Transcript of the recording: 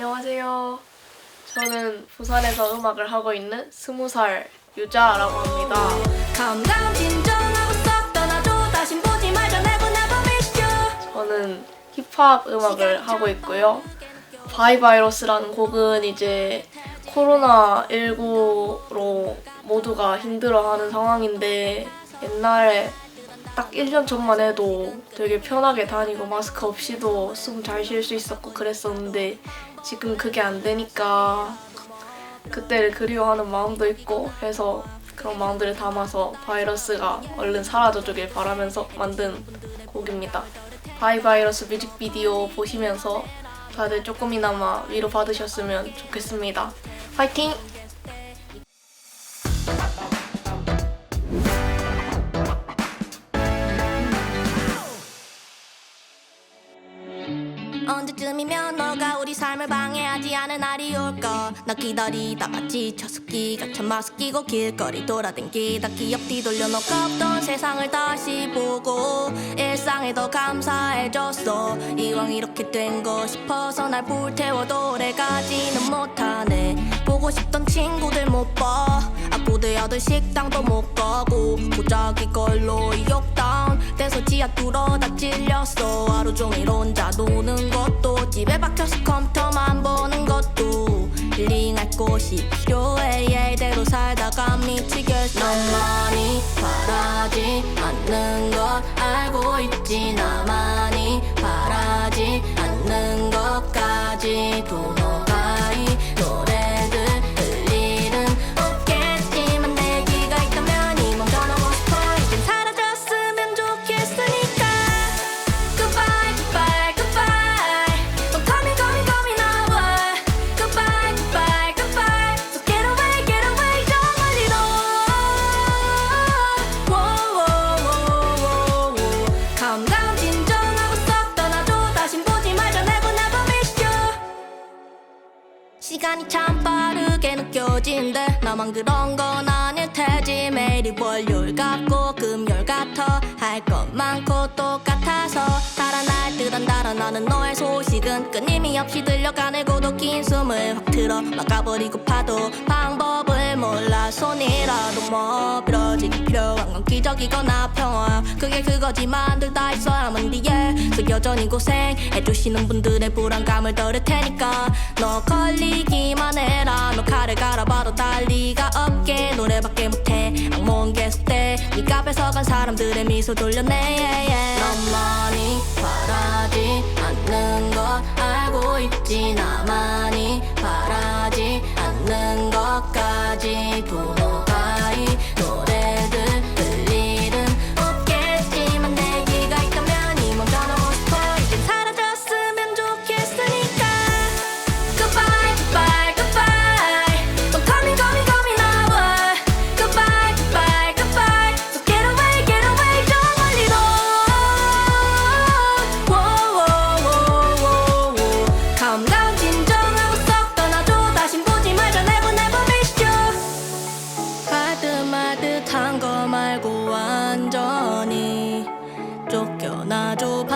안녕하세요. 저는 부산에서 음악을 하고 있는 스무 살 유자라고 합니다. 저는 힙합 음악을 하고 있고요. 바이바이러스라는 곡은 이제 코로나19로 모두가 힘들어하는 상황인데 옛날에 딱 1년 전만 해도 되게 편하게 다니고 마스크 없이도 숨 잘 쉴 수 있었고 그랬었는데 지금 그게 안 되니까 그때를 그리워하는 마음도 있고 해서 그런 마음들을 담아서 바이러스가 얼른 사라져주길 바라면서 만든 곡입니다. 바이바이러스 뮤직비디오 보시면서 다들 조금이나마 위로 받으셨으면 좋겠습니다. 파이팅! 언제쯤이면 너가 우리 삶을 방해하지 않은 날이 올까 나 기다리다가 지쳐서 기가 차 마스크 끼고 길거리 돌아댕기다 기억 뒤돌려 너가 없던 세상을 다시 보고 일상에 더 감사해졌어. 이왕 이렇게 된 거 싶어서 날 불태워도 오래가지는 못하네. 보고 싶던 친구들 못봐. 아부대하던 식당도 못 가고 무작위 걸로 욕다운. 돼서 지하 뚫어 다 찔렸어. 하루 종일 혼자 알고 있 시간이 참 빠르게 느껴진대. 나만 그런 건 아닐 테지. 매일이 월요일 같고 금요일 같아. 할 것 많고 똑같아서 달아날 듯한 달아나는 너의 소식은 끊임이 없이 들려가네. 고독 긴 숨을 확 틀어 막아버리고 파도 방법을 몰라. 손이라도 뭐 빌어지기 필요한 건 기적이거나 평화. 그게 그거지만 들다그 여전히 고생해주시는 분들의 불안감을 덜을 테니까 너 걸리기만 해라. 너 칼을 갈아봐도 달 리가 없게. 노래밖에 못해. 악몽 계속돼. 네가 뺏어간 사람들의 미소 돌려내 너만이 바라지 않는 것 알고 있지 나만이 로